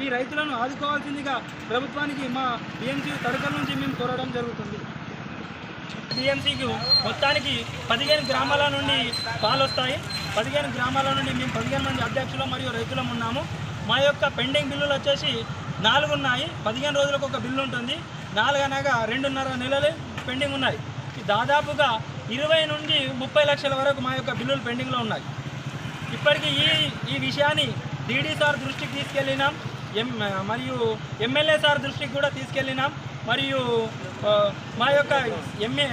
ఈ రైతులను ఆదుకోవాల్సిందిగా ప్రభుత్వానికి మా బిఎంసీ తరగతి నుంచి మేము కోరడం జరుగుతుంది. బిఎంసీకి మొత్తానికి పదిహేను గ్రామాల నుండి పాలు వస్తాయి. పదిహేను గ్రామాల నుండి మేము పదిహేను మంది అధ్యక్షులు మరియు రైతులం ఉన్నాము. మా యొక్క పెండింగ్ బిల్లులు వచ్చేసి నాలుగు ఉన్నాయి. పదిహేను రోజులకు ఒక బిల్లు ఉంటుంది. నాలుగు అనగా రెండున్నర నెలలు పెండింగ్ ఉన్నాయి. దాదాపుగా ఇరవై నుండి ముప్పై లక్షల వరకు మా యొక్క బిల్లులు పెండింగ్లో ఉన్నాయి. ఇప్పటికీ ఈ ఈ విషయాన్ని డీడీ సార్ దృష్టికి తీసుకెళ్ళినాం. ఎం మరియు ఎమ్మెల్యే సార్ దృష్టికి కూడా తీసుకెళ్ళినాం. మరియు మా యొక్క ఎంఏ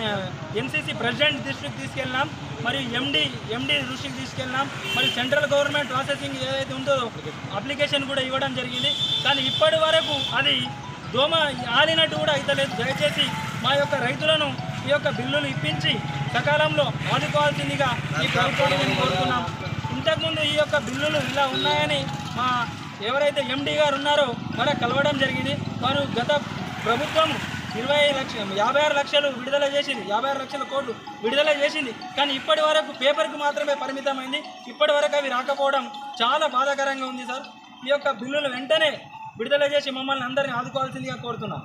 ఎన్సీసీ ప్రెసిడెంట్ దృష్టికి తీసుకెళ్ళినాం. మరియు ఎండి ఎండి దృష్టికి తీసుకెళ్ళినాం. మరియు సెంట్రల్ గవర్నమెంట్ ప్రాసెసింగ్ ఏదైతే ఉందో అప్లికేషన్ కూడా ఇవ్వడం జరిగింది. కానీ ఇప్పటి వరకు అది దోమ ఆలినట్టు కూడా అయితలేదు. దయచేసి మా యొక్క రైతులను ఈ యొక్క బిల్లులు ఇప్పించి సకాలంలో ఆదుకోవాల్సిందిగా ఈ ప్రభుత్వాన్ని కోరుకున్నాం ఇంతకుముందు ఈ యొక్క బిల్లులు ఇలా ఉన్నాయని మా ఎవరైతే ఎండీ గారు ఉన్నారో వారు కలవడం జరిగింది. వారు గత ప్రభుత్వం ఇరవై లక్షలు యాభై ఆరు లక్షలు విడుదల చేసింది. యాభై ఆరు లక్షల కోట్లు విడుదల చేసింది. కానీ ఇప్పటి వరకు పేపర్కి మాత్రమే పరిమితమైంది. ఇప్పటి వరకు అవి రాకపోవడం చాలా బాధాకరంగా ఉంది సార్. ఈ యొక్క బిల్లులు వెంటనే విడుదల చేసి మమ్మల్ని అందరినీ ఆదుకోవాల్సిందిగా కోరుతున్నాం.